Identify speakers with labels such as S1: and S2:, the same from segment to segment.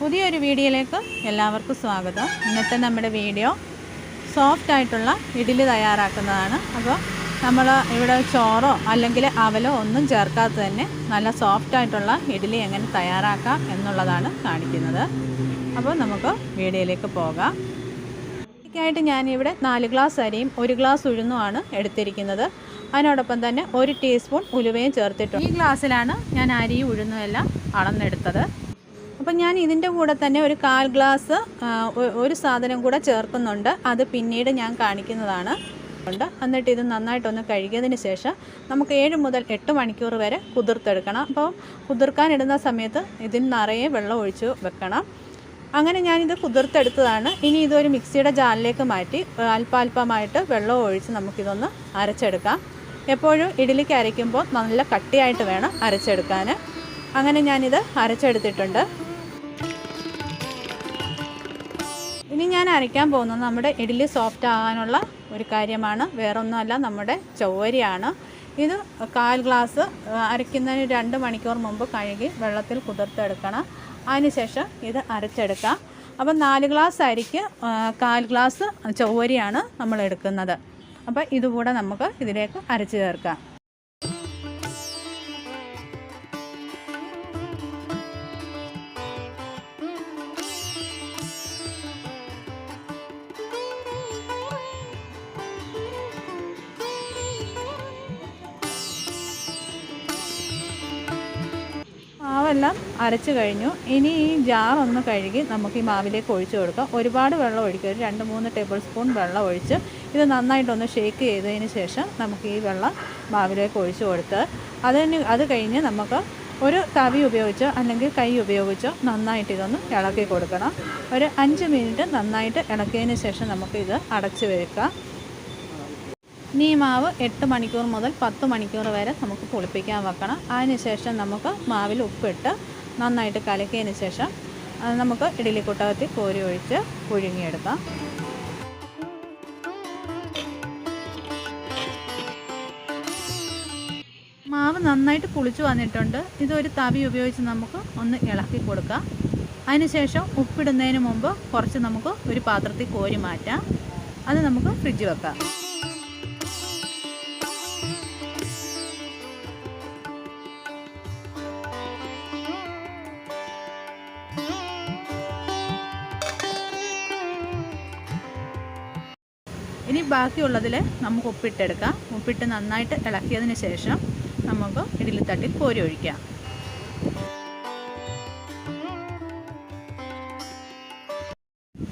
S1: പുതിയൊരു വീഡിയോയിലേക്ക് എല്ലാവർക്കും സ്വാഗതം. ഇന്നത്തെ നമ്മുടെ വീഡിയോ സോഫ്റ്റ് ആയിട്ടുള്ള ഇഡ്ഡലി തയ്യാറാക്കുന്നതാണ്. അപ്പോൾ നമ്മൾ ഇവിടെ ചോറോ അല്ലെങ്കിൽ അവലോ ഒന്നും ചേർക്കാതെ തന്നെ നല്ല സോഫ്റ്റ് ആയിട്ടുള്ള ഇഡ്ഡലി എങ്ങനെ തയ്യാറാക്കാം എന്നുള്ളതാണ് കാണിക്കുന്നത്. അപ്പോൾ നമുക്ക് വീഡിയോയിലേക്ക് പോകാം. ഇതിനായിട്ട് ഞാനിവിടെ നാല് ഗ്ലാസ് അരിയും ഒരു ഗ്ലാസ് ഉഴുന്നുമാണ് എടുത്തിരിക്കുന്നത്. അതിനോടൊപ്പം തന്നെ ഒരു ടീസ്പൂൺ ഉലുവയും ചേർത്തിട്ടുണ്ട്. ഈ ഗ്ലാസ്സിലാണ് ഞാൻ അരിയും ഉഴുന്നുമെല്ലാം അളന്നെടുത്തത്. അപ്പം ഞാൻ ഇതിന്റെ കൂടെ തന്നെ ഒരു കാൽ ഗ്ലാസ് ഒരു സാധനം കൂടെ ചേർക്കുന്നുണ്ട്. അത് പിന്നീട് ഞാൻ കാണിക്കുന്നതാണ്. ഉണ്ട്. എന്നിട്ട് ഇത് നന്നായിട്ടൊന്ന് കഴുകിയതിന് ശേഷം നമുക്ക് ഏഴ് മുതൽ എട്ട് മണിക്കൂർ വരെ കുതിർത്തെടുക്കണം. അപ്പോൾ കുതിർക്കാനിടുന്ന സമയത്ത് ഇതിൽ നിറയെ വെള്ളം ഒഴിച്ച് വെക്കണം. അങ്ങനെ ഞാനിത് കുതിർത്തെടുത്തതാണ്. ഇനി ഇതൊരു മിക്സിയുടെ ജാലിലേക്ക് മാറ്റി അല്പാൽപമായിട്ട് വെള്ളം ഒഴിച്ച് നമുക്കിതൊന്ന് അരച്ചെടുക്കാം. എപ്പോഴും ഇഡലിക്ക് അരയ്ക്കുമ്പോൾ നല്ല കട്ടിയായിട്ട് വേണം അരച്ചെടുക്കാൻ അങ്ങനെ ഞാനിത് അരച്ചെടുത്തിട്ടുണ്ട്. ഇനി ഞാൻ അരയ്ക്കാൻ പോകുന്നത് നമ്മുടെ ഇഡ്ഡലി സോഫ്റ്റ് ആകാനുള്ള ഒരു കാര്യമാണ്. വേറൊന്നുമല്ല നമ്മുടെ ചൊവ്വരിയാണ് ഇത് കാൽ ഗ്ലാസ് അരയ്ക്കുന്നതിന് രണ്ട് മണിക്കൂർ മുമ്പ് കഴുകി വെള്ളത്തിൽ കുതിർത്തെടുക്കണം. അതിനുശേഷം ഇത് അരച്ചെടുക്കാം. അപ്പം നാല് ഗ്ലാസ് അരിക്ക് കാൽ ഗ്ലാസ് ചൊവ്വരിയാണ് നമ്മൾ എടുക്കുന്നത്. അപ്പം ഇതുകൂടെ നമുക്ക് ഇതിലേക്ക് അരച്ച് ചേർക്കാം. മാവെല്ലാം അരച്ച് കഴിഞ്ഞു. ഇനി ഈ ജാർ ഒന്ന് കഴുകി നമുക്ക് ഈ മാവിലേക്ക് ഒഴിച്ചു കൊടുക്കാം. ഒരുപാട് വെള്ളം ഒഴിക്കുക ഒരു രണ്ട് മൂന്ന് ടേബിൾ സ്പൂൺ വെള്ളം ഒഴിച്ച് ഇത് നന്നായിട്ടൊന്ന് ഷേക്ക് ചെയ്തതിന് ശേഷം നമുക്ക് ഈ വെള്ളം മാവിലേക്ക് ഒഴിച്ചു കൊടുത്ത് അതിന് അത് കഴിഞ്ഞ് നമുക്ക് ഒരു തവി ഉപയോഗിച്ചോ അല്ലെങ്കിൽ കൈ ഉപയോഗിച്ചോ നന്നായിട്ട് ഇതൊന്ന് ഇളക്കി കൊടുക്കണം. ഒരു അഞ്ച് മിനിറ്റ് നന്നായിട്ട് ഇളക്കിയതിന് ശേഷം നമുക്കിത് അടച്ച് വെക്കാം. ഈ മാവ് എട്ട് മണിക്കൂർ മുതൽ പത്ത് മണിക്കൂർ വരെ നമുക്ക് പുളിപ്പിക്കാൻ വെക്കണം. അതിനുശേഷം നമുക്ക് മാവിൽ ഉപ്പിട്ട് നന്നായിട്ട് കലക്കിയതിന് ശേഷം നമുക്ക് ഇഡ്ഡലി കുട്ടകത്തിൽ കോരി ഒഴിച്ച് പുഴുങ്ങിയെടുക്കാം. മാവ് നന്നായിട്ട് പുളിച്ചു വന്നിട്ടുണ്ട്. ഇതൊരു തവി ഉപയോഗിച്ച് നമുക്ക് ഒന്ന് ഇളക്കി കൊടുക്കാം. അതിനുശേഷം ഉപ്പിടുന്നതിന് മുമ്പ് കുറച്ച് നമുക്ക് ഒരു പാത്രത്തിൽ കോരി മാറ്റാം. അത് നമുക്ക് ഫ്രിഡ്ജ് വെക്കാം. ഇനി ബാക്കിയുള്ളതിൽ നമുക്ക് ഉപ്പിട്ടെടുക്കാം. ഉപ്പിട്ട് നന്നായിട്ട് ഇളക്കിയതിന് ശേഷം നമുക്ക് ഇഡലിത്തട്ടിൽ കോരി ഒഴിക്കാം.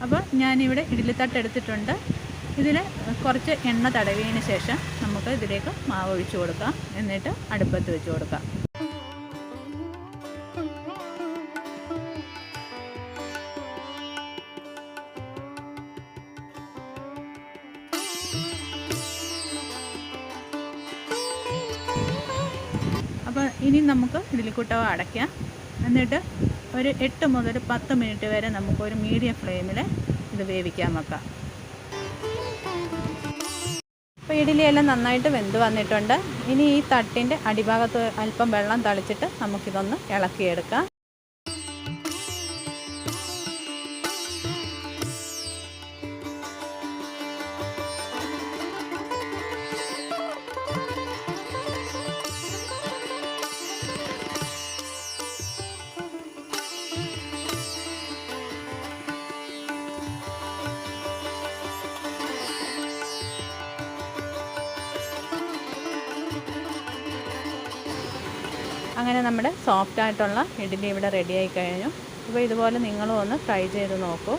S1: അപ്പോൾ ഞാനിവിടെ ഇഡലിത്തട്ട് എടുത്തിട്ടുണ്ട്. ഇതിൽ കുറച്ച് എണ്ണ തടവിയതിന് ശേഷം നമുക്ക് ഇതിലേക്ക് മാവ് ഒഴിച്ചു കൊടുക്കാം. എന്നിട്ട് അടുപ്പത്ത് വെച്ച് കൊടുക്കാം. അപ്പോൾ ഇനി നമുക്ക് ഇഡ്ഡലിക്കുട്ടവ അടയ്ക്കാം. എന്നിട്ട് ഒരു എട്ട് മുതൽ പത്ത് മിനിറ്റ് വരെ നമുക്കൊരു മീഡിയം ഫ്ലെയിമിൽ ഇത് വേവിക്കാൻ വെക്കാം. അപ്പോൾ ഇഡ്ഡലിയെല്ലാം നന്നായിട്ട് വെന്ത് വന്നിട്ടുണ്ട്. ഇനി ഈ തട്ടിന്റെ അടിഭാഗത്ത് അല്പം വെള്ളം തളിച്ചിട്ട് നമുക്കിതൊന്ന് ഇളക്കിയെടുക്കാം. അങ്ങനെ നമ്മുടെ സോഫ്റ്റ് ആയിട്ടുള്ള ഇഡ്ഡലി ഇവിടെ റെഡിയായി കഴിഞ്ഞു. അപ്പോൾ ഇതുപോലെ നിങ്ങളും ഒന്ന് ട്രൈ ചെയ്ത് നോക്കൂ.